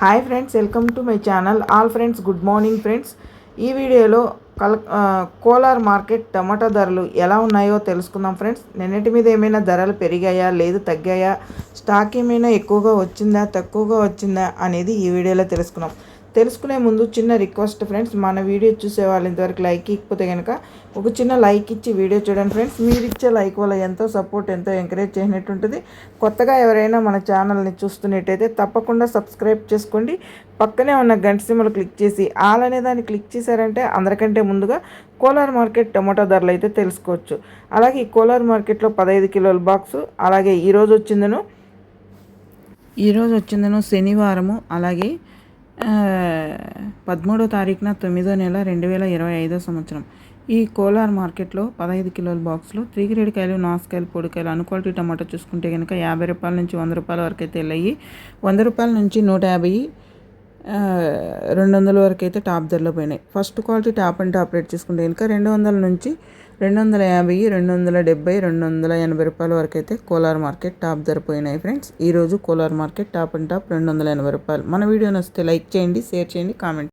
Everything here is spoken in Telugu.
Hi friends welcome to my channel all friends good morning friends ఈ వీడియోలో కల్ కోలార్ మార్కెట్ టమాటా ధరలు ఎలా ఉన్నాయో తెలుసుకుందాం ఫ్రెండ్స్ నిన్నటి మీద ఏమైనా ధరలు పెరిగాయా? లేదు తగ్గాయా? స్టాక్ ఏమైనా ఎక్కువగా వచ్చిందా? తక్కువగా వచ్చిందా? అనేది ఈ వీడియోలో తెలుసుకుందాం. తెలుసుకునే ముందు చిన్న రిక్వెస్ట్ ఫ్రెండ్స్ మన వీడియో చూసే వాళ్ళు ఇంతవరకు లైక్ ఇకపోతే కనుక ఒక చిన్న లైక్ ఇచ్చి వీడియో చూడండి ఫ్రెండ్స్. మీరు ఇచ్చే లైక్ వల్ల ఎంతో సపోర్ట్ ఎంతో ఎంకరేజ్ చేసినట్టు ఉంటుంది. కొత్తగా ఎవరైనా మన ఛానల్ని చూస్తున్నట్టయితే తప్పకుండా సబ్స్క్రైబ్ చేసుకోండి. పక్కనే ఉన్న గంట సింబల్ క్లిక్ చేసి ఆల్ అనే దాన్ని క్లిక్ చేశారంటే అందరికంటే ముందుగా కోలార్ మార్కెట్ టొమాటో ధరలు అయితే తెలుసుకోవచ్చు. అలాగే ఈ కోలార్ మార్కెట్లో పదహైదు కిలోల బాక్సు అలాగే ఈరోజు వచ్చిందను ఈరోజు వచ్చిందను శనివారము అలాగే పదమూడో తారీఖున తొమ్మిదో నెల రెండు వేల ఇరవై ఐదో సంవత్సరం. ఈ కోలార్ మార్కెట్లో పదహైదు కిలోల బాక్స్లో త్రీ గ్రేడ్ కాయలు నాసుకాయలు పొడికాయలు అన్ క్వాలిటీ టమాటో చూసుకుంటే కనుక యాభై రూపాయల నుంచి వంద రూపాయల వరకు అయితే వెళ్ళాయి. వంద రూపాయల నుంచి నూట యాభై రెండు వందల వరకు అయితే టాప్ ధరలో పోయినాయి. First quality top and top rate చూసుకుంటే కనుక రెండు వందల నుంచి రెండు వందల యాభై రెండు వందల డెబ్బై రెండు వందల ఎనభై రూపాయల వరకు అయితే కోలార్ మార్కెట్ టాప్ ధర పోయినాయి ఫ్రెండ్స్ ఈరోజు Kolar market top and top రెండు వందల ఎనభై రూపాయలు. మన వీడియో నచ్చితే లైక్ చేయండి షేర్ చేయండి కామెంట్